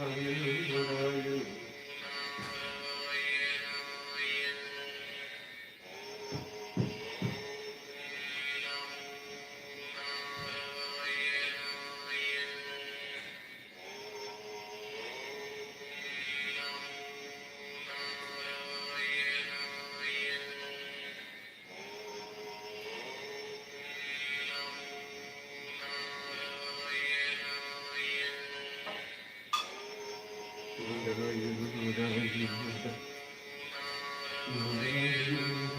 người Thank you.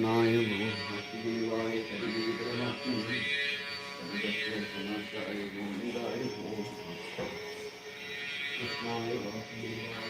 कृष्णाय वासुदेवाय परमात्मने कृष्णाय वासुदेवाय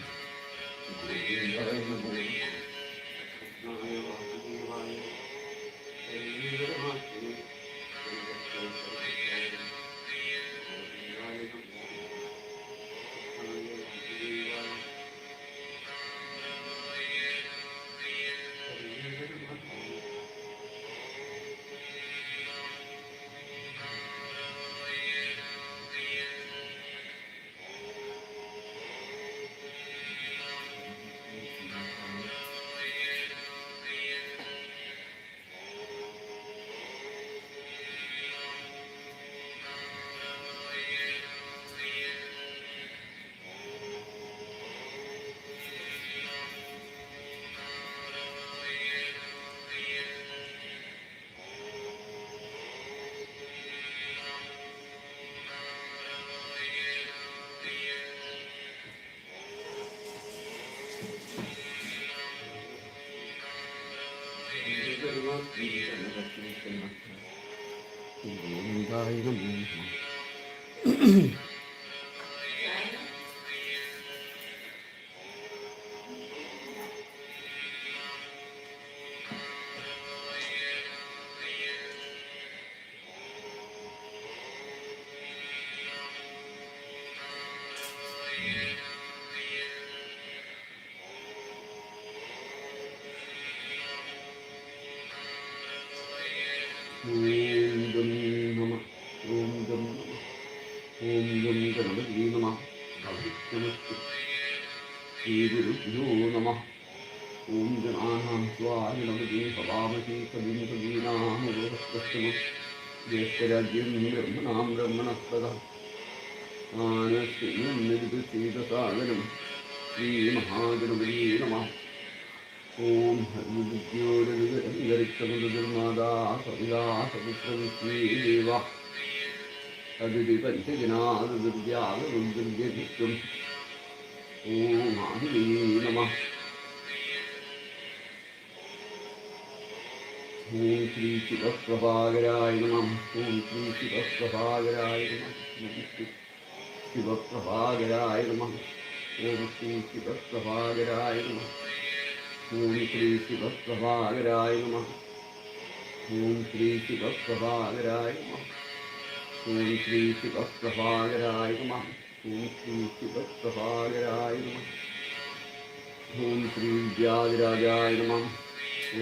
ഗോവിന്ദായ നമഃ श्रीगुरुभ्यो नमः ॐ जनानां स्वामिनमजे भवामहे कविं कवीनामरोदस्तमः ज्येष्ठराज्यं ब्रह्मणां ब्रह्मणस्पदः आनश्रीं निर्गुसीतसागरं श्रीमहागणपती नमः ॐ हरिद्योरविगरिक्षमदुर्मादा सविदा सवित्रविश्वेव तदिति पञ्चजनादुर्व्यादुर्गतित्वम् ഓം നമ ഓം ശ്രീ ശിവപ്രഭാകരായ നമ ഓം ശ്രീ ശിവപ്രഭാകരായ നമ ശിവപ്രഭാകരായ നമ ഓം ശ്രീ ശിവപ്രഭാകരായ നമ ഓം ശ്രീ ശിവപ്രഭാകരായ നമ ഓം ശ്രീ ശിവപ്രഭാകരായ നമ ഓം ശ്രീ ശിവപ്രഭാകരായ നമ श्रीश्रीशिवप्रभाकराय नमः ॐ श्री व्याघराजाय नमः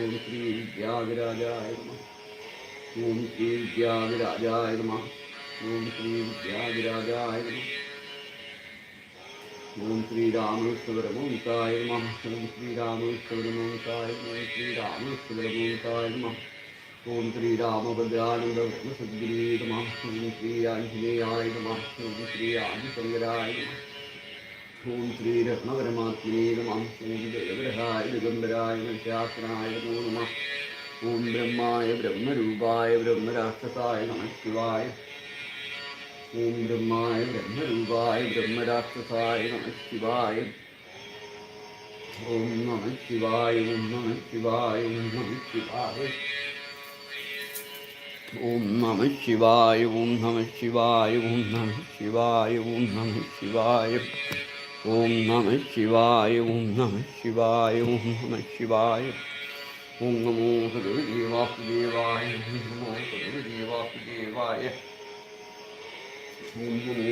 ॐ श्री व्याघराजाय नमः ॐ श्री व्याघराजाय नमः ॐ श्री व्याघराजाय नमः ॐ श्रीरामेश्वरमोङ्काय नमः ॐ श्रीरामेश्वरमोङ्काय नमः श्रीरामेश्वरमोङ्काय नमः ഓം ശ്രീരാമഭദ്രാനന്ദ ശ്രീ ആഞ്ജനേയായ നമ ഓം ശ്രീ ആദിശങ്കരായ നമ ഓം ശ്രീ രത്നപരമാത്മനേ നമ ഓം ജയഗ്രഹായ ദിഗംബരായ മത്സ്യാസനായ നമോ നമ ഓം ബ്രഹ്മായ ബ്രഹ്മരൂപായ ബ്രഹ്മരാക്ഷസായ നമ ഓം ബ്രഹ്മായ ബ്രഹ്മരൂപായ ബ്രഹ്മരാക്ഷസായ നമ ഓം നമ ശിവായ ഓം നമ ശിവായ ഓം നമ ശിവായ ഓം നമ ശിവായ ഓം നമ ശിവായ ഓം നമ ശിവായ ഓം നമ ശിവായ. ഓം നമ ശിവായ ഓം നമ ശിവായ ഓം നമ ശിവായ. ഓം നമോ ഭഗവതി വാസുദേവായ ഓം നമോ ഭഗവതി വാസുദേവായ ഓം നമോ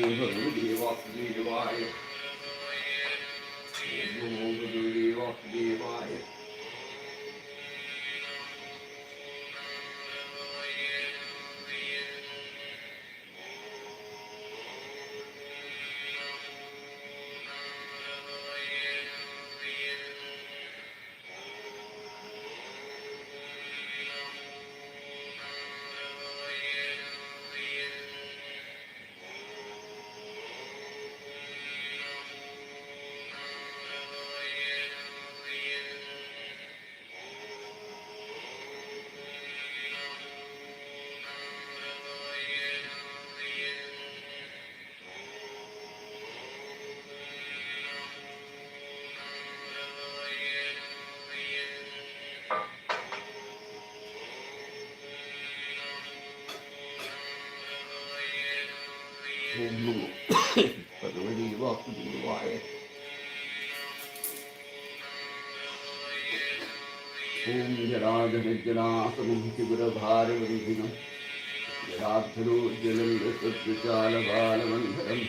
and Lulu. but the way you walk into the Om जराजनिजनासनं शिवरभारवरिधिनं जराधरोज्जलं सद्विशालबालवन्धरं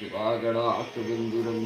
दिवाकरास्तबिन्दुरं